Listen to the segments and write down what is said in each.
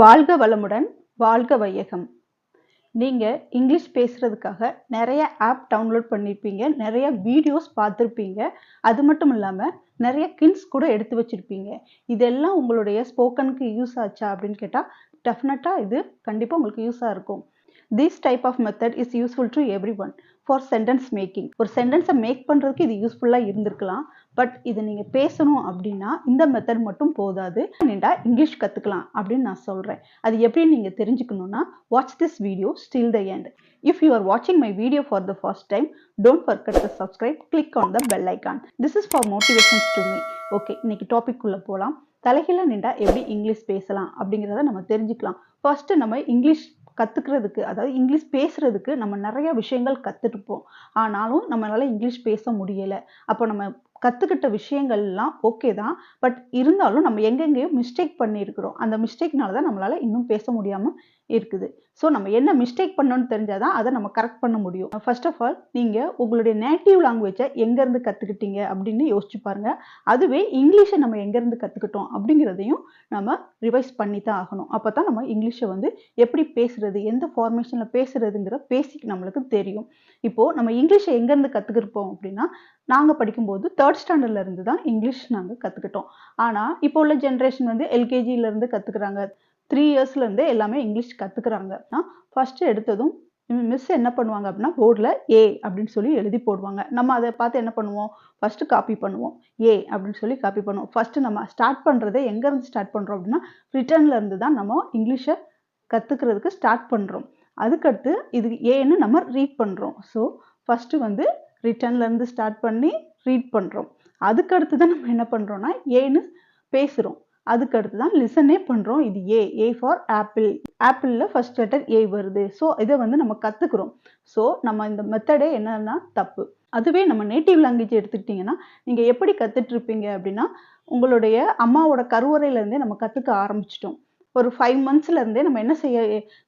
வாழ்க வளமுடன் வாழ்க வையகம். நீங்கள் இங்கிலீஷ் பேசுகிறதுக்காக நிறைய ஆப் டவுன்லோட் பண்ணியிருப்பீங்க நிறைய வீடியோஸ் பார்த்துருப்பீங்க. அது மட்டும் இல்லாமல் நிறைய கின்ஸ் கூட எடுத்து வச்சுருப்பீங்க. இதெல்லாம் உங்களுடைய ஸ்போக்கனுக்கு யூஸ் ஆச்சா அப்படின்னு கேட்டால் டெஃபினட்டாக இது கண்டிப்பாக உங்களுக்கு யூஸாக இருக்கும். This type of method is useful to every one for sentence making ஒரு சென்டென்ஸை மேக் பண்ணுறதுக்கு இது யூஸ்ஃபுல்லாக இருந்திருக்கலாம். பட் இதை நீங்கள் பேசணும் அப்படின்னா இந்த மெத்தட் மட்டும் போதாது. நீண்டா இங்கிலீஷ் கற்றுக்கலாம் அப்படின்னு நான் சொல்கிறேன் அது எப்படி நீங்கள் தெரிஞ்சுக்கணுன்னா watch this video still the end if you are வாட்சிங் my video for the first time don't forget the subscribe click on the bell icon this is for motivations to me okay இன்னைக்கு topic உள்ளே போகலாம் தலைகீழ நின்றா எப்படி English பேசலாம் அப்படிங்கிறத நம்ம தெரிஞ்சுக்கலாம். ஃபர்ஸ்ட்டு நம்ம இங்கிலீஷ் கற்றுக்கிறதுக்கு அதாவது இங்கிலீஷ் பேசுகிறதுக்கு நம்ம நிறைய விஷயங்கள் கற்றுட்டுப்போம் ஆனாலும் நம்மளால இங்கிலீஷ் பேச முடியலை. அப்போ நம்ம கற்றுக்கிட்ட விஷயங்கள்லாம் ஓகே தான். பட் இருந்தாலும் நம்ம எங்கெங்கேயோ மிஸ்டேக் பண்ணியிருக்கிறோம். அந்த மிஸ்டேக்னால தான் நம்மளால் இன்னும் பேச முடியாமல் இருக்குது. ஸோ நம்ம என்ன மிஸ்டேக் பண்ணோன்னு தெரிஞ்சால் தான் அதை நம்ம கரெக்ட் பண்ண முடியும். ஃபர்ஸ்ட் ஆஃப் ஆல் நீங்கள் உங்களுடைய நேட்டிவ் லாங்குவேஜை எங்கேருந்து கற்றுக்கிட்டீங்க அப்படின்னு யோசிச்சு பாருங்கள் அதுவே இங்கிலீஷை நம்ம எங்கேருந்து கற்றுக்கிட்டோம் அப்படிங்கிறதையும் நம்ம ரிவைஸ் பண்ணி தான் ஆகணும். அப்போ தான் நம்ம இங்கிலீஷை வந்து எப்படி பேசுகிறது எந்த ஃபார்மேஷனில் பேசுகிறதுங்கிற பேசிக் நம்மளுக்கு தெரியும். இப்போது நம்ம இங்கிலீஷை எங்கேருந்து கற்றுக்கிருப்போம் அப்படின்னா நாங்கள் படிக்கும்போது தேர்ட் தேர்ட் இருந்து தான் இங்கிலீஷ் நாங்கள் கற்றுக்கிட்டோம் ஆனால் இப்போ உள்ள ஜென்ரேஷன் வந்து எல்கேஜியிலேருந்து கற்றுக்குறாங்க த்ரீ இயர்ஸ்லேருந்தே எல்லாமே இங்கிலீஷ் கற்றுக்குறாங்க ஃபஸ்ட்டு எடுத்ததும் மிஸ் என்ன பண்ணுவாங்க அப்படின்னா போர்டில் ஏ அப்படின்னு சொல்லி எழுதி போடுவாங்க. நம்ம அதை பார்த்து என்ன பண்ணுவோம்? ஃபஸ்ட்டு காப்பி பண்ணுவோம். ஏ அப்படின்னு சொல்லி காப்பி பண்ணுவோம். ஃபஸ்ட்டு நம்ம ஸ்டார்ட் பண்ணுறதை எங்கேருந்து ஸ்டார்ட் பண்ணுறோம் அப்படின்னா ரிட்டர்ன்லேருந்து தான் நம்ம இங்கிலீஷை கற்றுக்கிறதுக்கு ஸ்டார்ட் பண்ணுறோம் அதுக்கடுத்து இது ஏன்னு நம்ம ரீட் பண்ணுறோம் ஸோ ஃபஸ்ட்டு வந்து ரிட்டர்ன்லேருந்து ஸ்டார்ட் பண்ணி ரீட் பண்ணுறோம் அதுக்கடுத்து தான் நம்ம என்ன பண்ணுறோம்னா ஏன்னு பேசுகிறோம் அதுக்கடுத்து தான் லிசனே பண்ணுறோம் இது ஏ ஏ ஃபார் ஆப்பிள் ஆப்பிளில் ஃபஸ்ட் லெட்டர் ஏ வருது. ஸோ இதை வந்து நம்ம கற்றுக்குறோம் ஸோ நம்ம இந்த மெத்தடே என்னன்னா தப்பு. அதுவே நம்ம நேட்டிவ் லாங்குவேஜ் எடுத்துக்கிட்டிங்கன்னா நீங்கள் எப்படி கற்றுட்ருப்பீங்க அப்படின்னா உங்களுடைய அம்மாவோட கருவறையிலேருந்தே நம்ம கற்றுக்க ஆரம்பிச்சிட்டோம். ஒரு ஃபைவ் மந்த்ஸ்லேருந்தே நம்ம என்ன செய்ய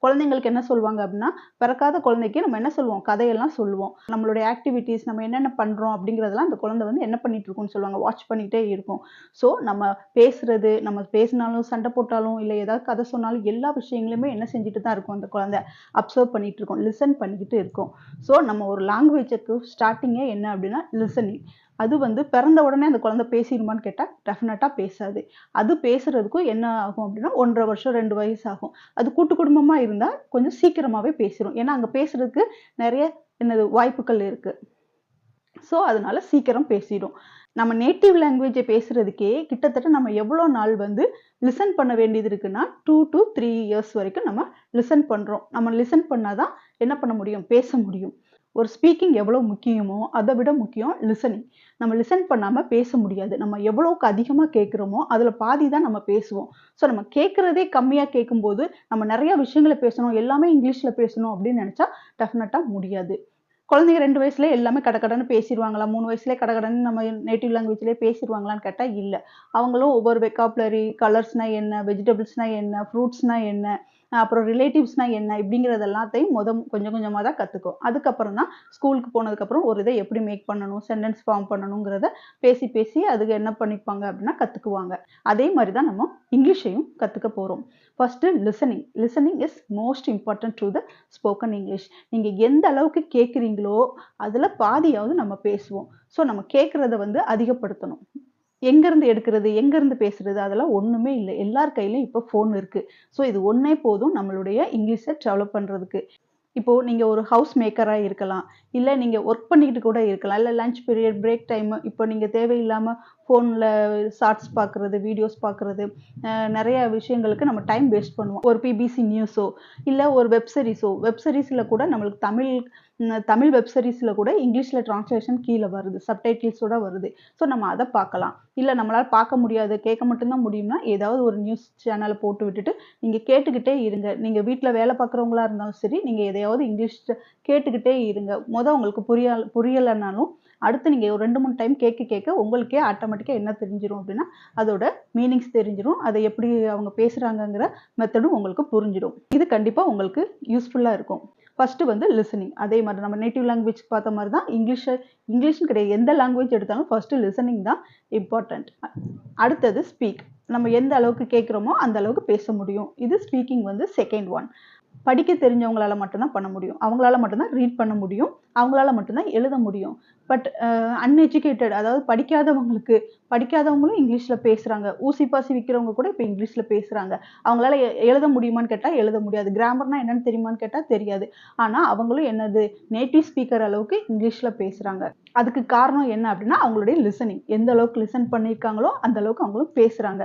குழந்தைங்களுக்கு என்ன சொல்லுவாங்க அப்படின்னா பிறக்காத குழந்தைக்கு நம்ம என்ன சொல்லுவோம்? கதையெல்லாம் சொல்லுவோம். நம்மளுடைய ஆக்டிவிட்டீஸ் நம்ம என்னென்ன பண்ணுறோம் அப்படிங்கிறதெல்லாம் அந்த குழந்தை வந்து என்ன பண்ணிட்டு இருக்கும்னு சொல்லுவாங்க. வாட்ச் பண்ணிகிட்டே இருக்கும். ஸோ நம்ம பேசுறது நம்ம பேசினாலும் சண்டை போட்டாலும் இல்லை ஏதாவது கதை சொன்னாலும் எல்லா விஷயங்களுமே என்ன செஞ்சுட்டு தான் இருக்கும் அந்த குழந்தை? அப்சர்வ் பண்ணிட்டு இருக்கோம் லிசன் பண்ணிக்கிட்டு இருக்கோம். ஸோ நம்ம ஒரு லாங்குவேஜுக்கு ஸ்டார்டிங்கே என்ன அப்படின்னா லிசனிங் அது வந்து பிறந்த உடனே அந்த குழந்தை பேசிடுமான்னு கேட்டால் டெஃபினட்டாக பேசாது. அது பேசுறதுக்கும் என்ன ஆகும் அப்படின்னா ஒன்றரை வருஷம் ரெண்டு வயசு ஆகும் அது கூட்டு குடும்பமாக இருந்தால் கொஞ்சம் சீக்கிரமாகவே பேசிடும் ஏன்னா அங்கே பேசுறதுக்கு நிறைய என்னது வாய்ப்புகள் இருக்குது ஸோ அதனால சீக்கிரம் பேசிடும் நம்ம நேட்டிவ் லாங்குவேஜை பேசுகிறதுக்கே கிட்டத்தட்ட நம்ம எவ்வளோ நாள் வந்து லிசன் பண்ண வேண்டியது இருக்குன்னா டூ டு த்ரீ இயர்ஸ் வரைக்கும் நம்ம லிசன் பண்ணுறோம் நம்ம லிசன் பண்ணால் தான் என்ன பண்ண முடியும்? பேச முடியும். ஒரு ஸ்பீக்கிங் எவ்வளோ முக்கியமோ அதை விட முக்கியம் லிசனிங் நம்ம லிசன் பண்ணாமல் பேச முடியாது. நம்ம எவ்வளோக்கு அதிகமாக கேட்குறோமோ அதில் பாதி தான் நம்ம பேசுவோம். ஸோ நம்ம கேட்குறதே கம்மியாக கேட்கும்போது நம்ம நிறைய விஷயங்களை பேசணும் எல்லாமே இங்கிலீஷில் பேசணும் அப்படின்னு நினச்சா டெஃபினட்டாக முடியாது. குழந்தைங்க ரெண்டு வயசுல எல்லாமே கடக்கடன்னு பேசிடுவாங்களா? மூணு வயசுலேயே கடக்கடன்னு நம்ம நேட்டிவ் லாங்குவேஜ்லேயே பேசிடுவாங்களான்னு கேட்டால் இல்லை. அவங்களும் ஒவ்வொரு வெக்காப்லரி கலர்ஸ்னால் என்ன வெஜிடபிள்ஸ்னால் என்ன ஃப்ரூட்ஸ்னால் என்ன அப்புறம் ரிலேட்டிவ்ஸ்னால் என்ன இப்படிங்கிறது எல்லாத்தையும் முத கொஞ்சம் கொஞ்சமாக தான் கற்றுக்கும் அதுக்கப்புறம் தான் ஸ்கூலுக்கு போனதுக்கப்புறம் ஒரு இதை எப்படி மேக் பண்ணணும் சென்டென்ஸ் ஃபார்ம் பண்ணணுங்கிறத பேசி பேசி அதுக்கு என்ன பண்ணிப்பாங்க அப்படின்னா கற்றுக்குவாங்க அதே மாதிரி தான் நம்ம இங்கிலீஷையும் கற்றுக்க போகிறோம் first listening listening is most important to the spoken English நீங்கள் எந்த அளவுக்கு கேட்குறீங்களோ அதில் பாதியாவது நம்ம பேசுவோம். ஸோ நம்ம கேட்குறத வந்து அதிகப்படுத்தணும். எங்கேருந்து எடுக்கிறது எங்கேருந்து பேசுறது அதெல்லாம் ஒன்றுமே இல்லை. எல்லார் கையிலையும் இப்போ ஃபோன் இருக்குது ஸோ இது ஒன்றே போதும் நம்மளுடைய இங்கிலீஷை டெவலப் பண்ணுறதுக்கு இப்போது நீங்கள் ஒரு ஹவுஸ் மேக்கராக இருக்கலாம். இல்லை நீங்கள் ஒர்க் பண்ணிக்கிட்டு கூட இருக்கலாம். இல்லை லஞ்ச் பீரியட் பிரேக் டைமு இப்போ நீங்கள் தேவையில்லாமல் ஃபோனில் ஷார்ட்ஸ் பார்க்குறது வீடியோஸ் பார்க்குறது நிறைய விஷயங்களுக்கு நம்ம டைம் வேஸ்ட் பண்ணுவோம். ஒரு பிபிசி நியூஸோ இல்லை ஒரு வெப்சீரிஸோ வெப்சீரிஸில் கூட நம்மளுக்கு தமிழ் தமிழ் வெப்சீரிஸில் கூட இங்கிலீஷில் ட்ரான்ஸ்லேஷன் கீழே வருது சப்டைட்டில்ஸோட வருது. ஸோ நம்ம அதை பார்க்கலாம். இல்லை நம்மளால் பார்க்க முடியாது கேட்க மட்டும்தான் முடியும்னா ஏதாவது ஒரு நியூஸ் சேனலை போட்டு விட்டுட்டு நீங்கள் கேட்டுக்கிட்டே இருங்க. நீங்கள் வீட்டில் வேலை பார்க்குறவங்களா இருந்தாலும் சரி நீங்கள் எதையாவது இங்கிலீஷ் கேட்டுக்கிட்டே இருங்க. மொதல் உங்களுக்கு புரிய புரியலைனாலும் அடுத்து நீங்கள் ஒரு ரெண்டு மூணு டைம் கேட்க கேட்க உங்களுக்கே ஆட்டோமேட்டிக்காக என்ன தெரிஞ்சிடும் அப்படின்னா அதோட மீனிங்ஸ் தெரிஞ்சிடும் அதை எப்படி அவங்க பேசுகிறாங்கங்கிற மெத்தடும் உங்களுக்கு புரிஞ்சிடும். இது கண்டிப்பாக உங்களுக்கு யூஸ்ஃபுல்லாக இருக்கும். ஃபஸ்ட்டு வந்து லிசனிங் அதே மாதிரி நம்ம நேட்டிவ் லாங்குவேஜ் பார்த்த மாதிரி தான் இங்கிலீஷை இங்கிலீஷ்னு கிடையாது. எந்த லாங்குவேஜ் எடுத்தாலும் ஃபஸ்ட்டு லிசனிங் தான் இம்பார்ட்டண்ட் அடுத்தது ஸ்பீக் நம்ம எந்த அளவுக்கு கேட்குறோமோ அந்த அளவுக்கு பேச முடியும். இது ஸ்பீக்கிங் வந்து செகண்ட் ஒன் படிக்க தெரிஞ்சவங்களால மட்டும்தான் பண்ண முடியும். அவங்களால மட்டும்தான் ரீட் பண்ண முடியும். அவங்களால மட்டும்தான் எழுத முடியும். பட் அன்எஜுகேட்டட் அதாவது படிக்காதவங்களுக்கு படிக்காதவங்களும் இங்கிலீஷில் பேசுகிறாங்க ஊசி பாசி விற்கிறவங்க கூட இப்போ இங்கிலீஷில் பேசுகிறாங்க அவங்களால எ- எழுத முடியுமான்னு கேட்டால் எழுத முடியாது. கிராமர்னா என்னன்னு தெரியுமான்னு கேட்டால் தெரியாது. ஆனால் அவங்களும் என்னது? நேட்டிவ் ஸ்பீக்கர் அளவுக்கு இங்கிலீஷில் பேசுகிறாங்க அதுக்கு காரணம் என்ன அப்படின்னா அவங்களுடைய லிசனிங் எந்த அளவுக்கு லிசன் பண்ணியிருக்காங்களோ அந்த அளவுக்கு அவங்களும் பேசுகிறாங்க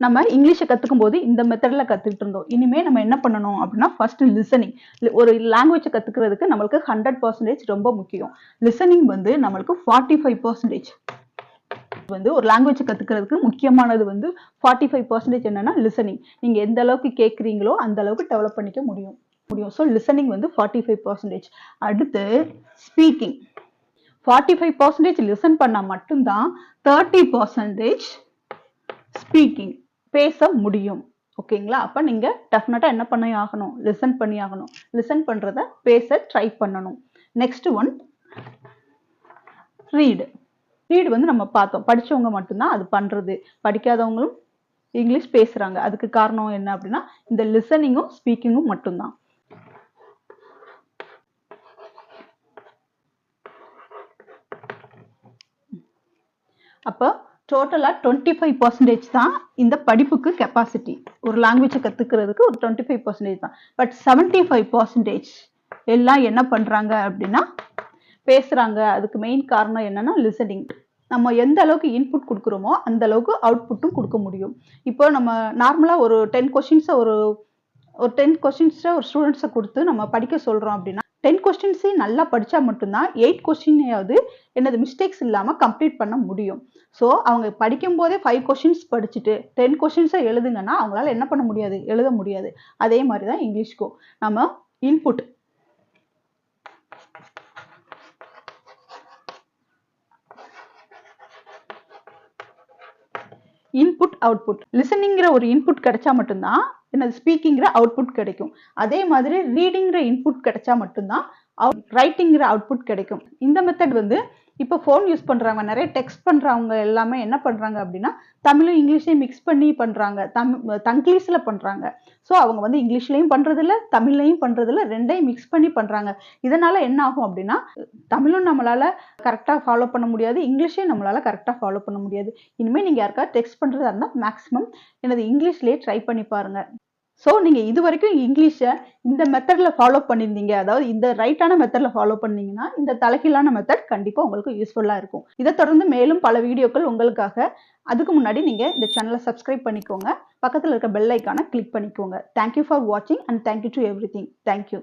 நம்ம இங்கிலீஷை கற்றுக்கும் போது இந்த மெத்தடில் கற்றுக்கிட்டு இருந்தோம். இனிமேல் நம்ம என்ன பண்ணணும் அப்படின்னா ஃபஸ்ட்டு லிசனிங் ஒரு லாங்குவேஜை கற்றுக்கிறதுக்கு நம்மளுக்கு ஹண்ட்ரட் பர்சன்டேஜ் ரொம்ப முக்கியம். லிசனிங் வந்து நம்மளுக்கு ஃபார்ட்டி ஃபைவ் பர்சன்டேஜ் வந்து ஒரு லாங்குவேஜ் கற்றுக்கிறதுக்கு முக்கியமானது வந்து ஃபார்ட்டி ஃபைவ் பர்சன்டேஜ் என்னன்னா லிசனிங் நீங்கள் எந்த அளவுக்கு கேட்குறீங்களோ அந்த அளவுக்கு டெவலப் பண்ணிக்க முடியும். முடியும். ஸோ லிசனிங் வந்து ஃபார்ட்டி ஃபைவ் பர்சன்டேஜ் அடுத்து speaking forty five percentage listen பண்ணால் மட்டும்தான் தேர்ட்டி பர்சன்டேஜ் ஸ்பீக்கிங் பேச முடியும் ஓகேங்களா? அப்போ நீங்கள் டெஃபினட்டாக என்ன பண்ணி ஆகணும்? லிசன் பண்ணி ஆகணும். லிசன் பண்ணுறத பேச ட்ரை பண்ணணும். நெக்ஸ்ட் ஒன் ரீடு ரீடு வந்து நம்ம பார்த்தோம். படிச்சவங்க மட்டும்தான் அது பண்ணுறது படிக்காதவங்களும் இங்கிலீஷ் பேசுகிறாங்க அதுக்கு காரணம் என்ன அப்படின்னா இந்த லிசனிங்கும் ஸ்பீக்கிங்கும் மட்டும்தான். அப்போ டோட்டலாக டுவெண்ட்டி ஃபைவ் பர்சன்டேஜ் தான் இந்த படிப்புக்கு கெப்பாசிட்டி ஒரு லாங்குவேஜை கற்றுக்கிறதுக்கு ஒரு டுவெண்ட்டி ஃபைவ் பர்சன்டேஜ் தான். பட் செவன்ட்டி ஃபைவ் பர்சன்டேஜ் எல்லாம் என்ன பண்ணுறாங்க அப்படின்னா பேசுகிறாங்க அதுக்கு மெயின் காரணம் என்னென்னா லிசனிங் நம்ம எந்த அளவுக்கு இன்புட் கொடுக்குறோமோ அந்த அளவுக்கு அவுட்புட்டும் கொடுக்க முடியும். இப்போ நம்ம நார்மலாக ஒரு டென் கொஷின்ஸை ஒரு ஒரு டென் கொஷின்ஸை ஒரு ஸ்டூடெண்ட்ஸை கொடுத்து நம்ம படிக்க சொல்கிறோம் அப்படின்னா டென் கொஸ்டின்ஸையும் நல்லா படித்தா மட்டும்தான் எயிட் கொஸ்டினையாவது எனது மிஸ்டேக்ஸ் இல்லாமல் கம்ப்ளீட் பண்ண முடியும். ஸோ அவங்க படிக்கும் போதே ஃபைவ் கொஷின்ஸ் படிச்சுட்டு டென் கொஷின்ஸை எழுதுங்கன்னா அவங்களால என்ன பண்ண முடியாது? எழுத முடியாது. அதே மாதிரி தான் இங்கிலீஷ்க்கும் நம்ம இன்புட் இன்புட் அவுட்புட் லிசனிங்கிற ஒரு இன்புட் கிடைச்சா மட்டும்தான் என்னது? ஸ்பீக்கிங்கிற அவுட்புட் கிடைக்கும். அதே மாதிரி ரீடிங்கிற இன்புட் கிடைச்சா மட்டும்தான் ரைட்டிங்கிற அவுட்புட் கிடைக்கும். இந்த மெத்தட் வந்து இப்போ ஃபோன் யூஸ் பண்ணுறாங்க நிறைய டெக்ஸ்ட் பண்ணுறவங்க எல்லாமே என்ன பண்ணுறாங்க அப்படின்னா தமிழும் இங்கிலீஷையும் மிக்ஸ் பண்ணி பண்ணுறாங்க தம் தங்கிலீஷில் பண்ணுறாங்க ஸோ அவங்க வந்து இங்கிலீஷ்லேயும் பண்ணுறதில்ல தமிழ்லையும் பண்ணுறதில்ல ரெண்டையும் மிக்ஸ் பண்ணி பண்ணுறாங்க இதனால் என்ன ஆகும் அப்படின்னா தமிழும் நம்மளால் கரெக்டாக ஃபாலோ பண்ண முடியாது இங்கிலீஷையும் நம்மளால் கரெக்டாக ஃபாலோ பண்ண முடியாது. இனிமேல் நீங்கள் யாருக்காவது டெக்ஸ்ட் பண்ணுறதா இருந்தால் மேக்ஸிமம் எனது இங்கிலீஷ்லேயே ட்ரை பண்ணி பாருங்கள் ஸோ நீங்கள் இது வரைக்கும் இங்கிலீஷை இந்த மெத்தடில் ஃபாலோ பண்ணியிருந்தீங்க அதாவது இந்த ரைட்டான மெத்தடில் ஃபாலோ பண்ணீங்கன்னா இந்த தலைகீழான மெத்தட் கண்டிப்பாக உங்களுக்கு யூஸ்ஃபுல்லாக இருக்கும். இதை தொடர்ந்து மேலும் பல வீடியோக்கள் உங்களுக்காக. அதுக்கு முன்னாடி நீங்கள் இந்த சேனலை சப்ஸ்கிரைப் பண்ணிக்கோங்க. பக்கத்தில் இருக்க பெல் ஐக்கானை கிளிக் பண்ணிக்கோங்க. தேங்க்யூ ஃபார் வாட்சிங் and thank you to everything thank you